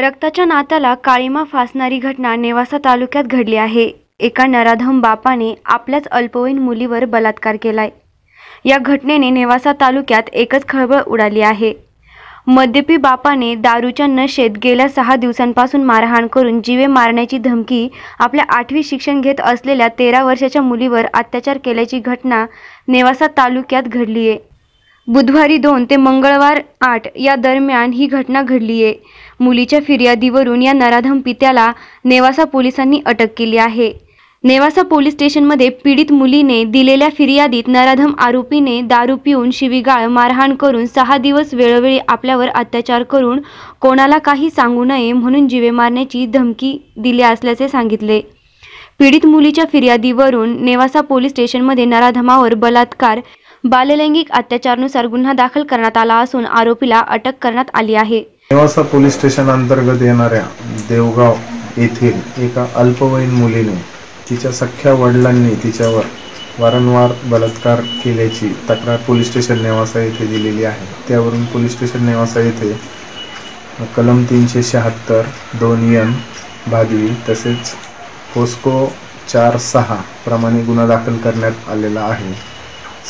रक्ताच्या नात्याला काळीमा फासणारी घटना नेवासा तालुक्यात घडली आहे. एका नराधम बापाने आपल्याच अल्पवयीन मुलीवर बलात्कार केलाय. या घटनेने नेवासा तालुक्यात एकच खळबळ उडाली आहे. मद्यपी बापाने दारूच्या नशेत गेल्या सहा दिवसांपासून मारहाण करून जीवे मारण्याची धमकी आपल्या आठवी शिक्षण घेत असलेल्या तेरा वर्षाच्या मुलीवर अत्याचार केल्याची घटना नेवासा तालुक्यात घडली आहे बुधवारी दोन ते मंगळवार आठ या दरम्यान ही घटना घडली आहे. मुलीच्या फिर्यादीवरून या नराधम पित्याला नेवासा पोलिसांनी अटक केली आहे. नेवासा पोलीस स्टेशनमध्ये पीडित मुलीने दिलेल्या फिर्यादीत नराधम आरोपीने दारू पिऊन शिवीगाळ मारहाण करून सहा दिवस वेळोवेळी आपल्यावर अत्याचार करून कोणाला काही सांगू नये म्हणून जीवे मारण्याची धमकी दिली असल्याचे सांगितले. पीडित मुलीच्या फिर्यादीवरून नेवासा पोलीस स्टेशनमध्ये नराधमावर बलात्कार बाललैंगिक अत्याचारानुसार गुन्हा दाखल करण्यात आला असून आरोपीला अटक करण्यात आली आहे. नेवासा पोलीस स्टेशन अंतर्गत येणाऱ्या देवगाव येथील एका अल्पवयीन मुलीने तिच्या सख्ख्या वडिलांनी तिच्यावर वारंवार बलात्कार केल्याची तक्रार पोलीस स्टेशन नेवासा येथे दिलेली आहे. त्यावरून पोलीस स्टेशन नेवासा येथे कलम तीनशे शहात्तर दोन यन भादवी तसेच पोस्को चार सहा प्रमाणे गुन्हा दाखल करण्यात आलेला आहे.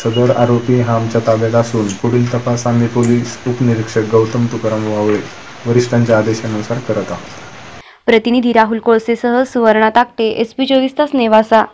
सदर आरोपी हा आमच्या ताब्यात असून पुढील तपास आम्ही पोलीस उपनिरीक्षक गौतम तुकाराम वावळे वरिष्ठांच्या आदेशानुसार करत आहोत. प्रतिनिधी राहुल कोळसेसह सुवर्णा ताकटे एस पी चोवीस तास नेवासा.